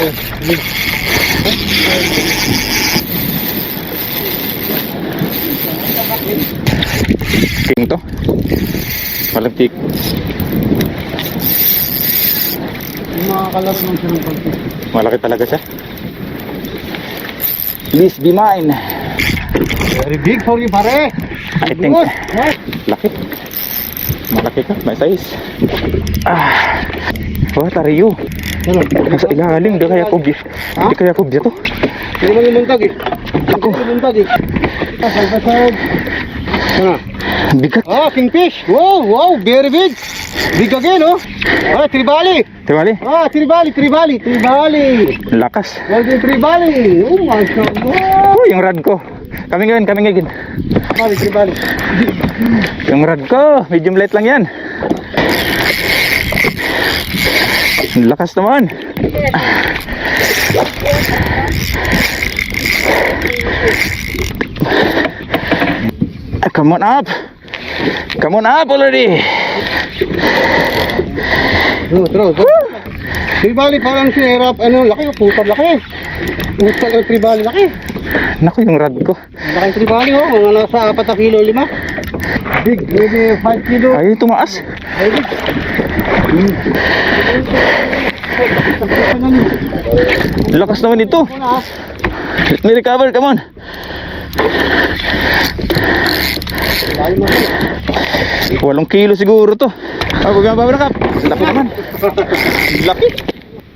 King to. Malagtik. Yung mga kalat ng sinupag. Malaki talaga siya. Please be mine. Very big for you, pare. I think. Laki. Malaki ka. May size. Ah. Oh, tariyo. Ano? Nasa ilalim. Di kaya kubya. Ha? Di kaya kubya to. Hindi naman yung muntag eh. Ako. Hindi yung muntag eh. Pasag, pasag. Ano? Bigat. Ah, kingfish. Wow, wow, very big. Big again, oh. Ah, tribali. Tiwali. Ah, tribali, tribali, tribali. Lakas. Golden tribali. Oh my God. Oh, yung rad ko. Kami ngayon, kami ngayon. Tribali, tribali. Yung rad ko, medium light lang yan. Lakas naman. Ah, Come on up. Come on up already. Oh, tro, tro. Tribali parang si Erap, ano, laki, putar laki. Putar ang tribali, laki. Naku, yung rad ko. Laki tribali, oh, mga nasa 4 na kilo, 5. Big, maybe 5 kilo. Ay, tumaas. Hmm. Lakas naman ito. Wala, ah. Let me recover, come on. Walong kilo siguro to. Ah, huwag ba kap? Laki naman. Laki.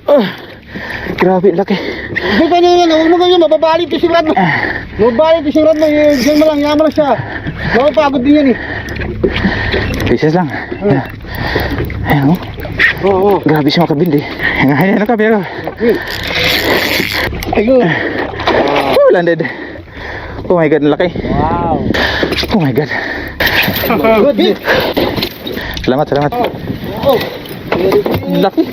Oh, grabe, laki. Hindi pa niya, huwag mo ganyan, mababalik yung sigrad mo. Mababalik yung sigrad mo, eh, diyan mo lang, yaman lang siya. Mapapagod din yan eh. Pieces lang. Ayan. Ayan, oh. Oo, oo. Grabe siya makabindi. Ayan, ayan, ano ka, pero. Ayun. Oh, landed. Oh my God, ang laki. Wow. Oh my God. Good. Salamat, salamat. Oh. Ang Laki.